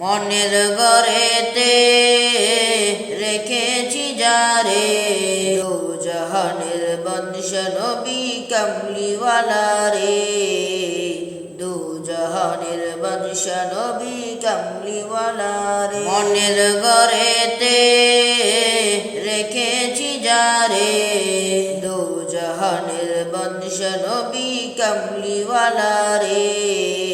মনের ঘরেতে রেখেছি যারে। জাহানের বংশ নবী কামলিওয়ালা রে দু জাহানের বংশ নবী কামলিওয়ালা রে মনের ঘরেতে রেখেছি যারে। দু বংশ নবী কামলিওয়ালা রে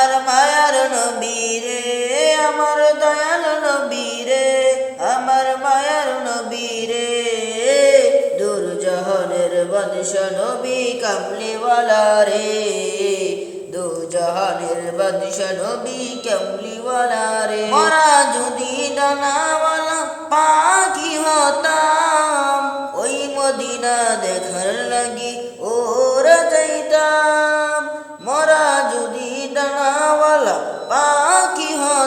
রে আমার দয়াল নবী রে আমার মায়ার নবী রে দূর জাহানের বাদশা নবী কামলিওয়ালা রে দু জাহানের বাদশা নবী কামলিওয়ালা রে মরা যদি ডানাওয়ালা পাখি হতাম, ওই মদিনা দেখার লাগি ওরা যাইতাম মরা যদি ডানাওয়ালা পাখি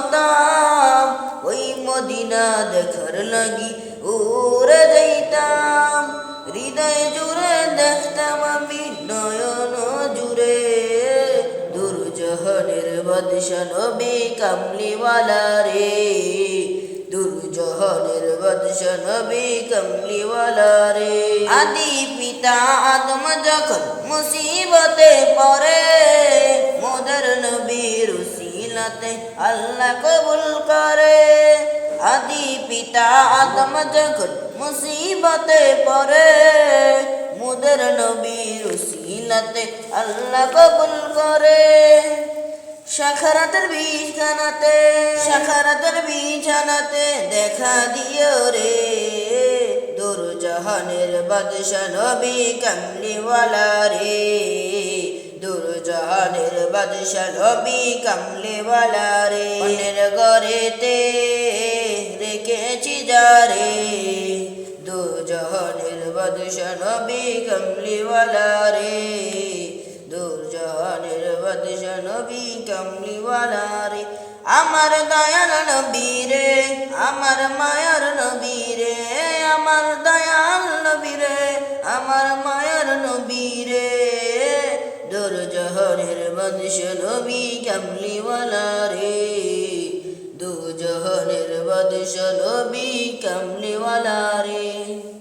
হতাম ওই মদিনা দেখার লাগি ওরা যাইতাম। হৃদয় জুড়ে দেখতাম আমি নয়ন জুড়ে। দুর্জহনের বাদশা নবী কামলিওয়ালা রে। দুর্জহনের বাদশা নবী কামলিওয়ালা রে। আদি পিতা আদম যখন মুসিবতে নবীর উসিলাতে আল্লাহ কবুল করে। আদি পিতা আদম যখন মুসিবতে পড়ে, মুদের নবীর উসিলাতে আল্লাহ কবুল করে। শাখারাতের বিছানাতে শাখারাতের বিছানাতে দেখা দিও রে। দূর জাহানের বাদশা নবী কামলিওয়ালা রে। জাহানের বাদশা নবী কামলিওয়ালা রে। মনের ঘরেতে রেখেছি যারে দু জাহানের বাদশা নবী কামলিওয়ালা রে। দূর জাহানের বাদশা নবী কামলিওয়ালা রে। আমার দয়াল নবী রে, আমার মায়ার নবী রে, আমার দয়াল নবী রে, আমার মায়ার জাহানের বাদশা নবী কামলিওয়ালা রে? দু জাহানের বাদশা নবী রে?